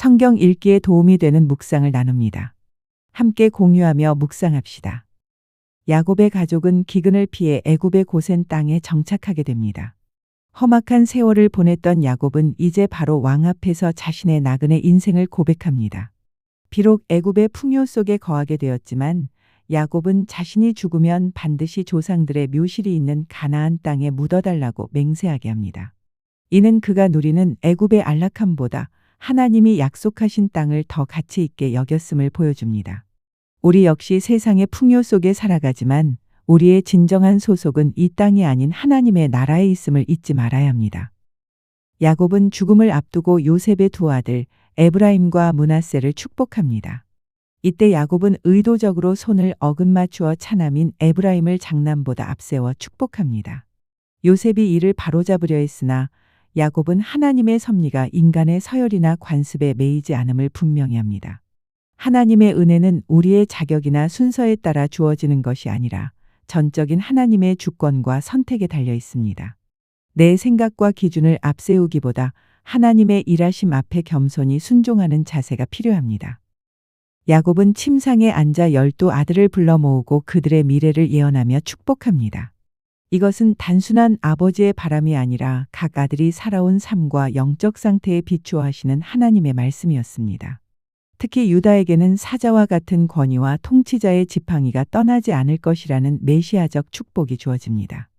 성경 읽기에 도움이 되는 묵상을 나눕니다. 함께 공유하며 묵상합시다. 야곱의 가족은 기근을 피해 애굽의 고센 땅에 정착하게 됩니다. 험악한 세월을 보냈던 야곱은 이제 바로 왕 앞에서 자신의 나그네 인생을 고백합니다. 비록 애굽의 풍요 속에 거하게 되었지만 야곱은 자신이 죽으면 반드시 조상들의 묘실이 있는 가나안 땅에 묻어달라고 맹세하게 합니다. 이는 그가 누리는 애굽의 안락함보다 하나님이 약속하신 땅을 더 가치 있게 여겼음을 보여줍니다. 우리 역시 세상의 풍요 속에 살아가지만 우리의 진정한 소속은 이 땅이 아닌 하나님의 나라에 있음을 잊지 말아야 합니다. 야곱은 죽음을 앞두고 요셉의 두 아들 에브라임과 문하세를 축복합니다. 이때 야곱은 의도적으로 손을 어긋맞추어 차남인 에브라임을 장남보다 앞세워 축복합니다. 요셉이 이를 바로잡으려 했으나 야곱은 하나님의 섭리가 인간의 서열이나 관습에 매이지 않음을 분명히 합니다. 하나님의 은혜는 우리의 자격이나 순서에 따라 주어지는 것이 아니라 전적인 하나님의 주권과 선택에 달려 있습니다. 내 생각과 기준을 앞세우기보다 하나님의 일하심 앞에 겸손히 순종하는 자세가 필요합니다. 야곱은 침상에 앉아 열두 아들을 불러 모으고 그들의 미래를 예언하며 축복합니다. 이것은 단순한 아버지의 바람이 아니라 각 아들이 살아온 삶과 영적 상태에 비추어 하시는 하나님의 말씀이었습니다. 특히 유다에게는 사자와 같은 권위와 통치자의 지팡이가 떠나지 않을 것이라는 메시아적 축복이 주어집니다.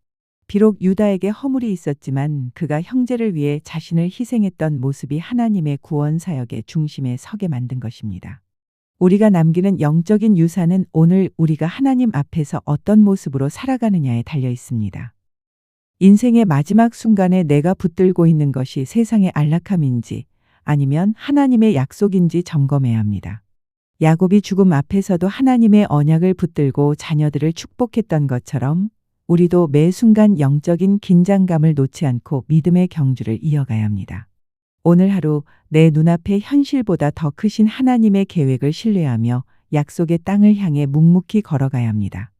비록 유다에게 허물이 있었지만 그가 형제를 위해 자신을 희생했던 모습이 하나님의 구원 사역의 중심에 서게 만든 것입니다. 우리가 남기는 영적인 유산은 오늘 우리가 하나님 앞에서 어떤 모습으로 살아가느냐에 달려 있습니다. 인생의 마지막 순간에 내가 붙들고 있는 것이 세상의 안락함인지 아니면 하나님의 약속인지 점검해야 합니다. 야곱이 죽음 앞에서도 하나님의 언약을 붙들고 자녀들을 축복했던 것처럼 우리도 매 순간 영적인 긴장감을 놓지 않고 믿음의 경주를 이어가야 합니다. 오늘 하루 내 눈앞의 현실보다 더 크신 하나님의 계획을 신뢰하며 약속의 땅을 향해 묵묵히 걸어가야 합니다.